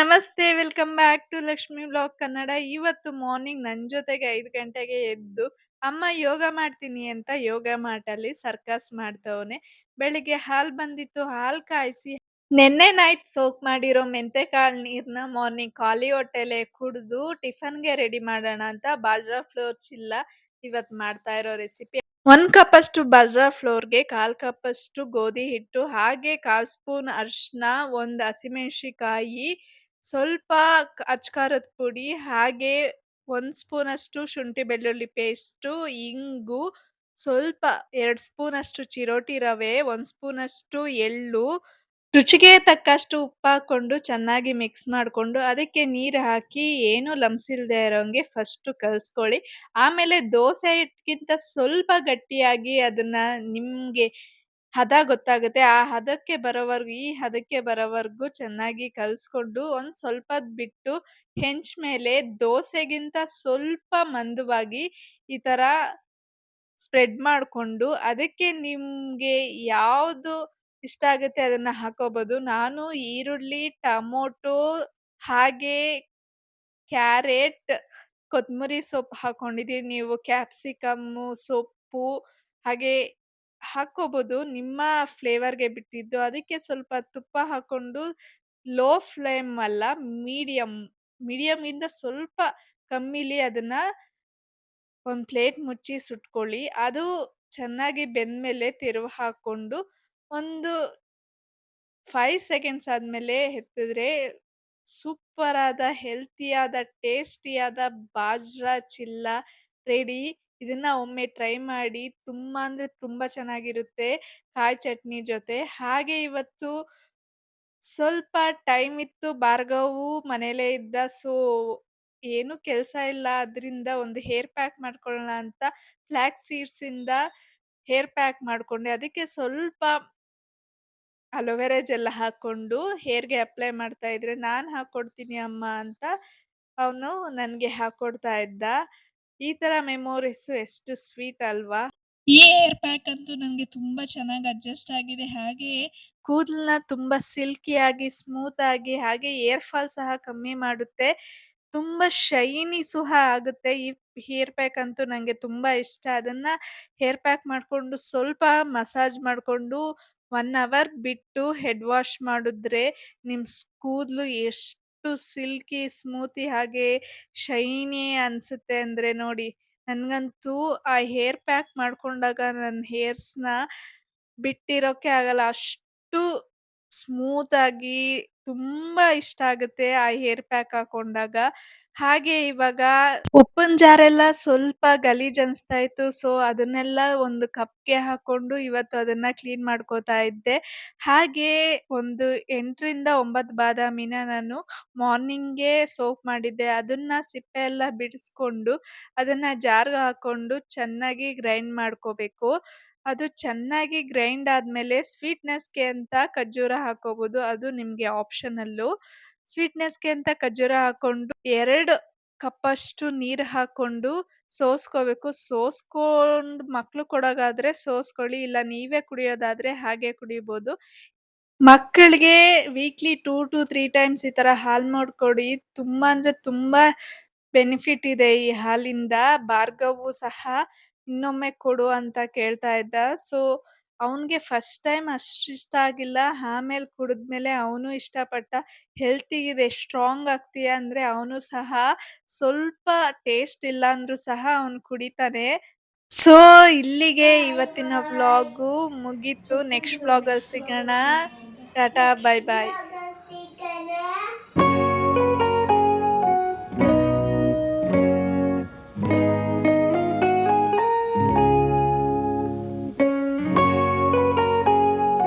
ನಮಸ್ತೆ. Welcome back to Lakshmi blog Kannada. ಇವತ್ತು morning ನನ್ ಜೊತೆಗೆ ಐದು ಗಂಟೆಗೆ ಎದ್ದು, ಅಮ್ಮ ಯೋಗ ಮಾಡ್ತೀನಿ ಅಂತ ಯೋಗ ಮಾಟಲ್ಲಿ ಸರ್ಕಸ್ ಮಾಡ್ತವನೆ ಬೆಳಿಗ್ಗೆ ಹಾಲ್ ಬಂದಿತ್ತು, ಹಾಲ್ ಕಾಯಿಸಿ ನಿನ್ನೆ ನೈಟ್ ಸೋಕ್ ಮಾಡಿರೋ ಮೆಂತೆ ಕಾಳು ನೀರ್ನ ಮಾರ್ನಿಂಗ್ ಖಾಲಿ ಹೊಟ್ಟೆಲೆ ಕುಡ್ದು ಟಿಫನ್‌ಗೆ ರೆಡಿ ಮಾಡೋಣ ಅಂತ ಬಾಜ್ರಾ ಫ್ಲೋರ್ ಚಿಲ್ಲ ಇವತ್ ಮಾಡ್ತಾ ಇರೋ ರೆಸಿಪಿ. ಒಂದ್ ಕಪ್ ಅಷ್ಟು ಬಾಜ್ರಾ ಫ್ಲೋರ್‌ಗೆ 1/4 ಕಪ್ ಅಷ್ಟು ಗೋಧಿ ಹಿಟ್ಟು, ಹಾಗೆ 1/4 ಸ್ಪೂನ್ ಅರ್ಶಿನ, 1 ಹಸಿಮೆಣಸಿನಕಾಯಿ, ಸ್ವಲ್ಪ ಅಚ್ಕಾರದ ಪುಡಿ, ಹಾಗೆ 1 ಸ್ಪೂನ್ ಅಷ್ಟು ಶುಂಠಿ ಬೆಳ್ಳುಳ್ಳಿ ಪೇಸ್ಟು, ಇಂಗು, ಸ್ವಲ್ಪ 2 ಸ್ಪೂನ್ ಅಷ್ಟು ಚಿರೋಟಿ ರವೆ, 1 ಸ್ಪೂನ್ ಅಷ್ಟು ಎಳ್ಳು, ರುಚಿಗೆ ತಕ್ಕಷ್ಟು ಉಪ್ಪು ಹಾಕೊಂಡು ಚೆನ್ನಾಗಿ ಮಿಕ್ಸ್ ಮಾಡ್ಕೊಂಡು ಅದಕ್ಕೆ ನೀರು ಹಾಕಿ ಏನೂ ಲಮ್ಸ್ ಇಲ್ದೇ ಇರೋಂಗೆ ಫಸ್ಟ್ ಕಲಸ್ಕೊಳ್ಳಿ. ಆಮೇಲೆ ದೋಸೆ ಹಿಟ್ಗಿಂತ ಸ್ವಲ್ಪ ಗಟ್ಟಿಯಾಗಿ ಅದನ್ನ ನಿಮ್ಗೆ ಹದ ಗೊತ್ತಾಗುತ್ತೆ. ಆ ಹದಕ್ಕೆ ಬರೋವರ್ಗು ಈ ಹದಕ್ಕೆ ಬರೋವರ್ಗು ಚೆನ್ನಾಗಿ ಕಲ್ಸ್ಕೊಂಡು ಒಂದು ಸ್ವಲ್ಪ ಬಿಟ್ಟು ಹೆಂಚ್ ಮೇಲೆ ದೋಸೆಗಿಂತ ಸ್ವಲ್ಪ ಮಂದವಾಗಿ ಈ ತರ ಸ್ಪ್ರೆಡ್ ಮಾಡ್ಕೊಂಡು ಅದಕ್ಕೆ ನಿಮ್ಗೆ ಯಾವುದು ಇಷ್ಟ ಆಗುತ್ತೆ ಅದನ್ನ ಹಾಕೋಬಹುದು. ನಾನು ಈರುಳ್ಳಿ, ಟಮೋಟೊ ಹಾಗೆ ಕ್ಯಾರೆಟ್, ಕೊತ್ತಂಬರಿ ಸೊಪ್ಪು ಹಾಕೊಂಡಿದ್ದೀನಿ. ನೀವು ಕ್ಯಾಪ್ಸಿಕಮ್ಮು, ಸೊಪ್ಪು ಹಾಗೆ ಹಾಕೋಬಹುದು. ನಿಮ್ಮ ಫ್ಲೇವರ್‌ಗೆ ಬಿಟ್ಟಿದ್ದು. ಅದಕ್ಕೆ ಸ್ವಲ್ಪ ತುಪ್ಪ ಹಾಕೊಂಡು ಲೋ ಫ್ಲೇಮ್ ಅಲ್ಲ ಮೀಡಿಯಂ, ಇಂದ ಸ್ವಲ್ಪ ಕಮ್ಮಿಲಿ ಅದನ್ನ ಒಂದ್ ಪ್ಲೇಟ್ ಮುಚ್ಚಿ ಸುಟ್ಕೊಳ್ಳಿ. ಅದು ಚೆನ್ನಾಗಿ ಬೆಂದ್ಮೇಲೆ ತಿರುವ ಹಾಕೊಂಡು ಒಂದು 5 ಸೆಕೆಂಡ್ಸ್ ಆದ್ಮೇಲೆ ಎತ್ತಿದ್ರೆ ಸೂಪರ್ ಆದ ಹೆಲ್ತಿಯಾದ ಟೇಸ್ಟಿಯಾದ ಬಾಜ್ರಾ ಚಿಲ್ಲ ರೆಡಿ. ಇದನ್ನ ಒಮ್ಮೆ ಟ್ರೈ ಮಾಡಿ. ತುಂಬಾ ಅಂದ್ರೆ ತುಂಬಾ ಚೆನ್ನಾಗಿರುತ್ತೆ ಕಾಯಿ ಚಟ್ನಿ ಜೊತೆ. ಹಾಗೆ ಇವತ್ತು ಸ್ವಲ್ಪ ಟೈಮ್ ಇತ್ತು. ಭಾರ್ಗವು ಮನೇಲೇ ಇದ್ದ. ಸೊ ಏನು ಕೆಲಸ ಇಲ್ಲ. ಅದರಿಂದ ಒಂದು ಹೇರ್ ಪ್ಯಾಕ್ ಮಾಡ್ಕೊಳ್ಳೋಣ ಅಂತ ಫ್ಲಾಕ್ಸ್ ಸೀಡ್ಸ್ ಇಂದ ಹೇರ್ ಪ್ಯಾಕ್ ಮಾಡ್ಕೊಂಡೆ. ಅದಕ್ಕೆ ಸ್ವಲ್ಪ ಅಲೋವೆರಾ ಜೆಲ್ ಹಾಕೊಂಡು ಹೇರ್‌ಗೆ ಅಪ್ಲೈ ಮಾಡ್ತಾ ಇದ್ರೆ ನಾನ್ ಹಾಕ್ಕೊಡ್ತೀನಿ ಅಮ್ಮ ಅಂತ ಅವನು ನನ್ಗೆ ಹಾಕ್ಕೊಡ್ತಾ ಇದ್ದ. ಈ ತರ ಮೆಮೊರೀಸ್ ಎಷ್ಟು ಸ್ವೀಟ್ ಅಲ್ವಾ? ಈ ಏರ್ ಪ್ಯಾಕ್ ಅಂತೂ ನನಗೆ ತುಂಬಾ ಚೆನ್ನಾಗಿ ಅಡ್ಜಸ್ಟ್ ಆಗಿದೆ. ಹಾಗೆ ಕೂದಲನ್ನ ತುಂಬಾ ಸಿಲ್ಕಿಯಾಗಿ, ಸ್ಮೂತ್ ಆಗಿ ಹಾಗೆ ಏರ್ ಫಾಲ್ ಸಹ ಕಮ್ಮಿ ಮಾಡುತ್ತೆ. ತುಂಬಾ ಶೈನಿ ಸಹ ಆಗುತ್ತೆ. ಈ ಹೇರ್ ಪ್ಯಾಕ್ ಅಂತೂ ನಂಗೆ ತುಂಬಾ ಇಷ್ಟ. ಅದನ್ನ ಹೇರ್ ಪ್ಯಾಕ್ ಮಾಡ್ಕೊಂಡು ಸ್ವಲ್ಪ ಮಸಾಜ್ ಮಾಡ್ಕೊಂಡು ಒನ್ ಅವರ್ ಬಿಟ್ಟು ಹೆಡ್ ವಾಶ್ ಮಾಡಿದ್ರೆ ನಿಮ್ ಕೂದಲು ಎಷ್ಟು ಸಿಲ್ಕಿ, ಸ್ಮೂತಿ ಹಾಗೆ ಶೈನಿ ಅನ್ಸುತ್ತೆ ಅಂದ್ರೆ ನೋಡಿ. ನನ್ಗಂತೂ ಆ ಹೇರ್ ಪ್ಯಾಕ್ ಮಾಡ್ಕೊಂಡಾಗ ನನ್ನ ಹೇರ್ಸ್‌ನ ಬಿಟ್ಟಿರೋಕೆ ಆಗಲ್ಲ. ಅಷ್ಟು ಸ್ಮೂತ್ ಆಗಿ ತುಂಬಾ ಇಷ್ಟ ಆಗುತ್ತೆ ಆ ಹೇರ್ ಪ್ಯಾಕ್ ಹಾಕೊಂಡಾಗ. ಹಾಗೆ ಇವಾಗ ಉಪ್ಪಿನ ಜಾರೆಲ್ಲ ಸ್ವಲ್ಪ ಗಲೀಜ್ ಅನ್ಸ್ತಾ ಇತ್ತು. ಸೊ, ಅದನ್ನೆಲ್ಲ ಒಂದು ಕಪ್‌ಗೆ ಹಾಕೊಂಡು ಇವತ್ತು ಅದನ್ನ ಕ್ಲೀನ್ ಮಾಡ್ಕೋತಾ ಇದ್ದೆ. ಹಾಗೆ ಒಂದು 8ರಿಂದ 9 ಬಾದಾಮಿನ ನಾನು ಮಾರ್ನಿಂಗೇ ಸೋಕ್ ಮಾಡಿದ್ದೆ. ಅದನ್ನ ಸಿಪ್ಪೆ ಎಲ್ಲ ಬಿಡಿಸ್ಕೊಂಡು ಅದನ್ನ ಜಾರ್‌ಗೆ ಹಾಕೊಂಡು ಚೆನ್ನಾಗಿ ಗ್ರೈಂಡ್ ಮಾಡ್ಕೋಬೇಕು. ಅದು ಚೆನ್ನಾಗಿ ಗ್ರೈಂಡ್ ಆದ್ಮೇಲೆ ಸ್ವೀಟ್‌ನೆಸ್‌ಗೆ ಅಂತ ಖರ್ಜೂರ ಹಾಕೋಬಹುದು. ಅದು ನಿಮ್ಗೆ ಆಪ್ಷನಲ್ಲು. ಸ್ವೀಟ್‌ನೆಸ್‌ಗೆ ಅಂತ ಖರ್ಜೂರ ಹಾಕೊಂಡು ಎರಡು ಕಪ್ ಅಷ್ಟು ನೀರ್ ಹಾಕೊಂಡು ಸೋಸ್ಕೋಬೇಕು. ಸೋಸ್ಕೊಂಡ್ ಮಕ್ಕಳು ಕೊಡೋಗಾದ್ರೆ ಸೋಸ್ಕೊಳ್ಳಿ. ಇಲ್ಲ ನೀವೇ ಕುಡಿಯೋದಾದ್ರೆ ಹಾಗೆ ಕುಡಿಬೋದು. ಮಕ್ಕಳಿಗೆ ವೀಕ್ಲಿ 2-3 ಟೈಮ್ಸ್ ಈ ತರ ಹಾಲ್ ಮಾಡ್ಕೊಡಿ. ತುಂಬಾ ಅಂದ್ರೆ ತುಂಬಾ ಬೆನಿಫಿಟ್ ಇದೆ ಈ ಹಾಲಿಂದ. ಭಾರ್ಗವು ಸಹ ಇನ್ನೊಮ್ಮೆ ಕೊಡು ಅಂತ ಕೇಳ್ತಾ ಇದ್ದ. ಸೊ ಅವ್ನ್ಗೆ ಫಸ್ಟ್ ಟೈಮ್ ಅಷ್ಟು ಇಷ್ಟ ಆಗಿಲ್ಲ. ಆಮೇಲೆ ಕುಡಿದ್ಮೇಲೆ ಅವನು ಇಷ್ಟಪಟ್ಟ. ಹೆಲ್ತಿಗಿದೆ ಸ್ಟ್ರಾಂಗ್ ಆಗ್ತೀಯ ಅಂದ್ರೆ ಅವನು ಸಹ ಸ್ವಲ್ಪ ಟೇಸ್ಟ್ ಇಲ್ಲ ಅಂದ್ರು ಸಹ ಅವನು ಕುಡಿತಾನೆ. ಸೊ ಇಲ್ಲಿಗೆ ಇವತ್ತಿನ ವ್ಲಾಗು ಮುಗೀತು. ನೆಕ್ಸ್ಟ್ ವ್ಲಾಗಲ್ಲಿ ಸಿಗೋಣ. ಟಾಟಾ, ಬಾಯ್ ಬಾಯ್.